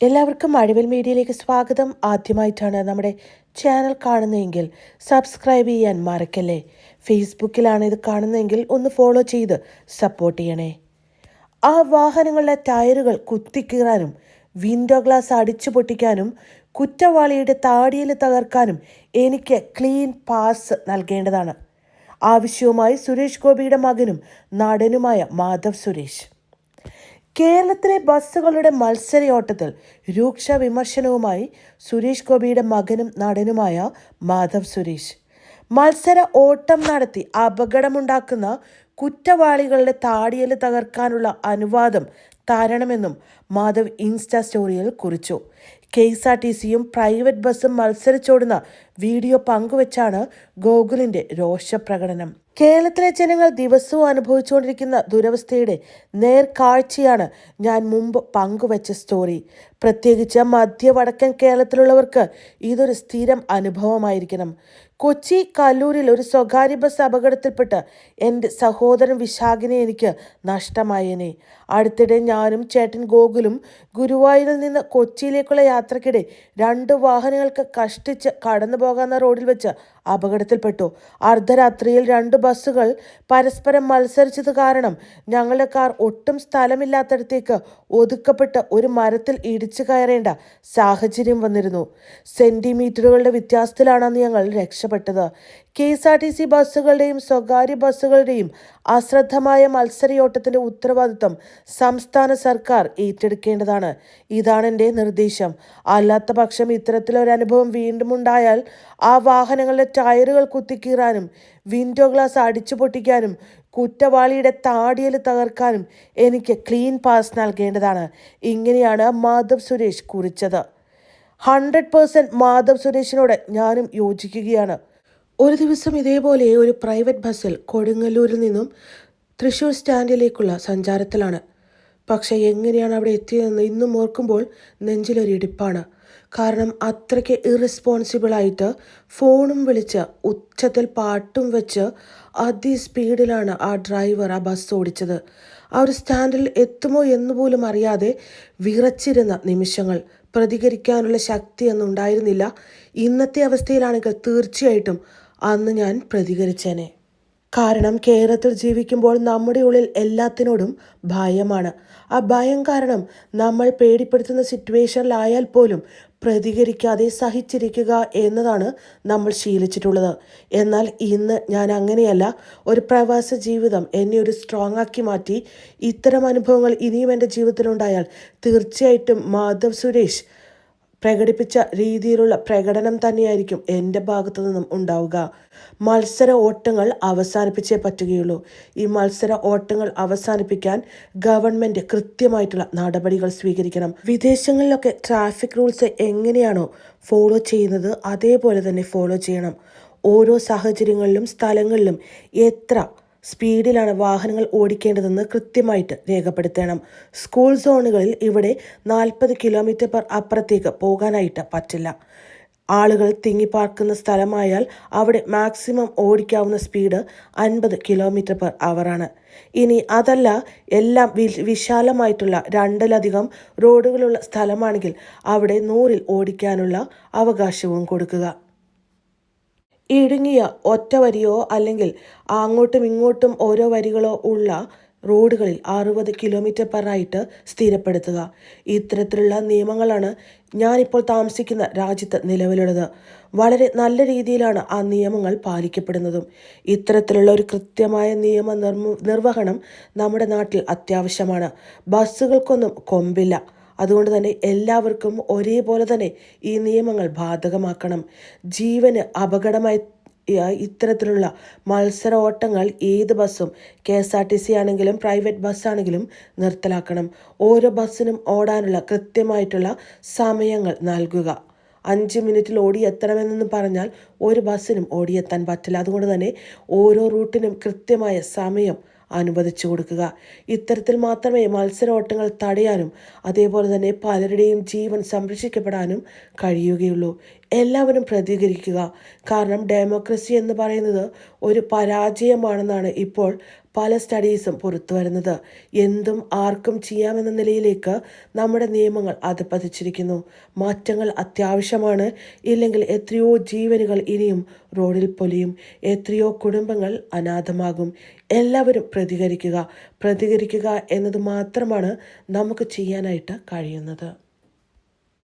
എല്ലാവർക്കും അഴിവൽ മീഡിയയിലേക്ക് സ്വാഗതം. ആദ്യമായിട്ടാണ് നമ്മുടെ ചാനൽ കാണുന്നതെങ്കിൽ സബ്സ്ക്രൈബ് ചെയ്യാൻ മറക്കല്ലേ? ഫേസ്ബുക്കിലാണ് ഇത് കാണുന്നതെങ്കിൽ ഒന്ന് ഫോളോ ചെയ്ത് സപ്പോർട്ട് ചെയ്യണേ. ആ വാഹനങ്ങളുടെ ടയറുകൾ കുത്തിക്കീറാനും വിൻഡോ ഗ്ലാസ് അടിച്ചു പൊട്ടിക്കാനും കുറ്റവാളിയുടെ താടിയിൽ തകർക്കാനും എനിക്ക് ക്ലീൻ പാസ് നൽകേണ്ടതാണ്. ആവശ്യവുമായി സുരേഷ് ഗോപിയുടെ മകനും നടനുമായ മാധവ് സുരേഷ്. കേരളത്തിലെ ബസ്സുകളുടെ മത്സരയോട്ടത്തിൽ രൂക്ഷ വിമർശനവുമായി സുരേഷ് ഗോപിയുടെ മകനും നടനുമായ മാധവ് സുരേഷ്. മത്സര ഓട്ടം നടത്തി അപകടമുണ്ടാക്കുന്ന കുറ്റവാളികളുടെ താടിയൽ തകർക്കാനുള്ള അനുവാദം തരണമെന്നും മാധവ് ഇൻസ്റ്റാ സ്റ്റോറിയിൽ കുറിച്ചു. കെ എസ് ആർ ടി സിയും പ്രൈവറ്റ് ബസ്സും മത്സരിച്ചോടുന്ന വീഡിയോ പങ്കുവച്ചാണ് ഗോകുലിന്റെ രോഷപ്രകടനം. കേരളത്തിലെ ജനങ്ങൾ ദിവസവും അനുഭവിച്ചുകൊണ്ടിരിക്കുന്ന ദുരവസ്ഥയുടെ നേർക്കാഴ്ചയാണ് ഞാൻ മുമ്പ് പങ്കുവച്ച സ്റ്റോറി പ്രത്യേകിച്ച് മധ്യ വടക്കൻ കേരളത്തിലുള്ളവർക്ക് ഇതൊരു സ്ഥിരം അനുഭവമായിരിക്കണം. കൊച്ചി കല്ലൂരിൽ ഒരു സ്വകാര്യ ബസ് അപകടത്തിൽപ്പെട്ട് എന്റെ സഹോദരൻ വിശാഖിനെ എനിക്ക് നഷ്ടമായേനെ. അടുത്തിടെ ഞാനും ചേട്ടൻ ഗോകുലും ഗുരുവായൂരിൽ നിന്ന് കൊച്ചിയിലേക്കുള്ള യാത്രക്കിടെ രണ്ട് വാഹനങ്ങൾക്ക് കഷ്ടിച്ച് കടന്നു പോകാവുന്ന റോഡിൽ വെച്ച് അപകടത്തിൽപ്പെട്ടു. അർദ്ധരാത്രിയിൽ രണ്ട് ബസ്സുകൾ പരസ്പരം മത്സരിച്ചത് കാരണം ഞങ്ങളുടെ കാർ ഒട്ടും സ്ഥലമില്ലാത്തടത്തേക്ക് ഒതുക്കപ്പെട്ട് ഒരു മരത്തിൽ ഇടിച്ചു കയറേണ്ട സാഹചര്യം വന്നിരുന്നു. സെന്റിമീറ്ററുകളുടെ വ്യത്യാസത്തിലാണ് ഞങ്ങൾ രക്ഷപ്പെട്ടത്. K S R T C ബസ്സുകളുടെയും സ്വകാര്യ ബസ്സുകളുടെയും അശ്രദ്ധമായ മത്സരയോട്ടത്തിന്റെ ഉത്തരവാദിത്വം സംസ്ഥാന സർക്കാർ ഏറ്റെടുക്കേണ്ടതാണ്. ഇതാണ് എന്റെ നിർദ്ദേശം. അല്ലാത്ത പക്ഷം ഇത്തരത്തിലൊരനുഭവം വീണ്ടും ഉണ്ടായാൽ ആ വാഹനങ്ങളുടെ ടയറുകൾ കുത്തിക്കീറാനും വിൻഡോ ഗ്ലാസ് അടിച്ചു പൊട്ടിക്കാനും കുറ്റവാളിയുടെ താടിയൽ തകർക്കാനും എനിക്ക് ക്ലീൻ പാസ് നൽകേണ്ടതാണ്. ഇങ്ങനെയാണ് മാധവ് സുരേഷ് കുറിച്ചത്. ഹൺഡ്രഡ് പേഴ്സന്റ് മാധവ് സുരേഷിനോട് ഞാനും യോജിക്കുകയാണ്. ഒരു ദിവസം ഇതേപോലെ ഒരു പ്രൈവറ്റ് ബസ്സിൽ കൊടുങ്ങല്ലൂരിൽ നിന്നും തൃശൂർ സ്റ്റാൻഡിലേക്കുള്ള സഞ്ചാരത്തിലാണ്. പക്ഷേ എങ്ങനെയാണ് അവിടെ എത്തിയതെന്ന് ഇന്നും ഓർക്കുമ്പോൾ നെഞ്ചിലൊരു ഇടിപ്പാണ്. കാരണം അത്രയ്ക്ക് ഇറസ്പോൺസിബിളായിട്ട് ഫോണും വിളിച്ച് ഉച്ചത്തിൽ പാട്ടും വെച്ച് അതി സ്പീഡിലാണ് ആ ഡ്രൈവർ ആ ബസ് ഓടിച്ചത്. ആ ഒരു സ്റ്റാൻഡിൽ എത്തുമോ എന്ന് പോലും അറിയാതെ വിറച്ചിരുന്ന നിമിഷങ്ങൾ. പ്രതികരിക്കാനുള്ള ശക്തിയൊന്നും ഉണ്ടായിരുന്നില്ല. ഇന്നത്തെ അവസ്ഥയിലാണെങ്കിൽ തീർച്ചയായിട്ടും അന്ന് ഞാൻ പ്രതികരിച്ചേനെ. കാരണം കേരളത്തിൽ ജീവിക്കുമ്പോൾ നമ്മുടെ ഉള്ളിൽ എല്ലാത്തിനോടും ഭയമാണ്. ആ ഭയം കാരണം നമ്മൾ പേടിപ്പെടുത്തുന്ന സിറ്റുവേഷനിലായാൽ പോലും പ്രതികരിക്കാതെ സഹിച്ചിരിക്കുക എന്നതാണ് നമ്മൾ ശീലിച്ചിട്ടുള്ളത്. എന്നാൽ ഇന്ന് ഞാൻ അങ്ങനെയല്ല. ഒരു പ്രവാസ ജീവിതം എന്നെ ഒരു സ്ട്രോങ് ആക്കി മാറ്റി. ഇത്തരം അനുഭവങ്ങൾ ഇനിയും എന്റെ ജീവിതത്തിലുണ്ടായാൽ തീർച്ചയായിട്ടും മാധവ് സുരേഷ് പ്രകടിപ്പിച്ച രീതിയിലുള്ള പ്രകടനം തന്നെയായിരിക്കും എന്റെ ഭാഗത്തു നിന്നും ഉണ്ടാവുക. മത്സര ഓട്ടങ്ങൾ അവസാനിപ്പിച്ചേ പറ്റുകയുള്ളൂ. ഈ മത്സര ഓട്ടങ്ങൾ അവസാനിപ്പിക്കാൻ ഗവൺമെന്റ് കൃത്യമായിട്ടുള്ള നടപടികൾ സ്വീകരിക്കണം. വിദേശങ്ങളിലൊക്കെ ട്രാഫിക് റൂൾസ് എങ്ങനെയാണോ ഫോളോ ചെയ്യുന്നത് അതേപോലെ തന്നെ ഫോളോ ചെയ്യണം. ഓരോ സാഹചര്യങ്ങളിലും സ്ഥലങ്ങളിലും എത്ര സ്പീഡിലാണ് വാഹനങ്ങൾ ഓടിക്കേണ്ടതെന്ന് കൃത്യമായിട്ട് രേഖപ്പെടുത്തണം. സ്കൂൾ സോണുകളിൽ ഇവിടെ നാൽപ്പത് കിലോമീറ്റർ പെർ അപ്പുറത്തേക്ക് പോകാനായിട്ട് പറ്റില്ല. ആളുകൾ തിങ്ങിപ്പാർക്കുന്ന സ്ഥലമായാൽ അവിടെ മാക്സിമം ഓടിക്കാവുന്ന സ്പീഡ് അൻപത് കിലോമീറ്റർ പെർ അവറാണ്. ഇനി അതല്ല എല്ലാം വിശാലമായിട്ടുള്ള രണ്ടിലധികം റോഡുകളുള്ള സ്ഥലമാണെങ്കിൽ അവിടെ നൂറിൽ ഓടിക്കാനുള്ള അവകാശവും കൊടുക്കുക. ഇടുങ്ങിയ ഒറ്റ വരിയോ അല്ലെങ്കിൽ അങ്ങോട്ടും ഇങ്ങോട്ടും ഓരോ വരികളോ ഉള്ള റോഡുകളിൽ അറുപത് കിലോമീറ്റർ പെർ ആയിട്ട് സ്ഥിരപ്പെടുത്തുക. ഇത്തരത്തിലുള്ള നിയമങ്ങളാണ് ഞാനിപ്പോൾ താമസിക്കുന്ന രാജ്യത്ത് നിലവിലുള്ളത്. വളരെ നല്ല രീതിയിലാണ് ആ നിയമങ്ങൾ പാലിക്കപ്പെടുന്നതും. ഇത്തരത്തിലുള്ള ഒരു കൃത്യമായ നിയമ നിർവഹണം നമ്മുടെ നാട്ടിൽ അത്യാവശ്യമാണ്. ബസ്സുകൾക്കൊന്നും കൊമ്പില്ല. അതുകൊണ്ട് തന്നെ എല്ലാവർക്കും ഒരേപോലെ തന്നെ ഈ നിയമങ്ങൾ ബാധകമാക്കണം. ജീവന് അപകടമായി ഇത്തരത്തിലുള്ള മത്സര ഓട്ടങ്ങൾ ഏത് ബസ്സും K S R T C ആണെങ്കിലും പ്രൈവറ്റ് ബസ്സാണെങ്കിലും നിർത്തലാക്കണം. ഓരോ ബസ്സിനും ഓടാനുള്ള കൃത്യമായിട്ടുള്ള സമയങ്ങൾ നൽകുക. അഞ്ച് മിനിറ്റിൽ ഓടിയെത്തണമെന്ന് പറഞ്ഞാൽ ഒരു ബസ്സിനും ഓടിയെത്താൻ പറ്റില്ല. അതുകൊണ്ട് തന്നെ ഓരോ റൂട്ടിനും കൃത്യമായ സമയം അനുവദിച്ചു കൊടുക്കുക. ഇത്തരത്തിൽ മാത്രമേ മത്സരോട്ടങ്ങൾ തടയാനും അതേപോലെ തന്നെ പലരുടെയും ജീവൻ സംരക്ഷിക്കപ്പെടാനും കഴിയുകയുള്ളൂ. എല്ലാവരും പ്രതികരിക്കുക. കാരണം ഡെമോക്രസി എന്ന് പറയുന്നത് ഒരു പരാജയമാണെന്നാണ് ഇപ്പോൾ പല സ്റ്റഡീസും പുറത്തു വരുന്നത്. എന്തും ആർക്കും ചെയ്യാമെന്ന നിലയിലേക്ക് നമ്മുടെ നിയമങ്ങൾ അത് പതിച്ചിരിക്കുന്നു. മാറ്റങ്ങൾ അത്യാവശ്യമാണ്. ഇല്ലെങ്കിൽ എത്രയോ ജീവനുകൾ ഇനിയും റോഡിൽ പൊലിയും. എത്രയോ കുടുംബങ്ങൾ അനാഥമാകും. എല്ലാവരും പ്രതികരിക്കുക. പ്രതികരിക്കുക എന്നത് മാത്രമാണ് നമുക്ക് ചെയ്യാനായിട്ട് കഴിയുന്നത്.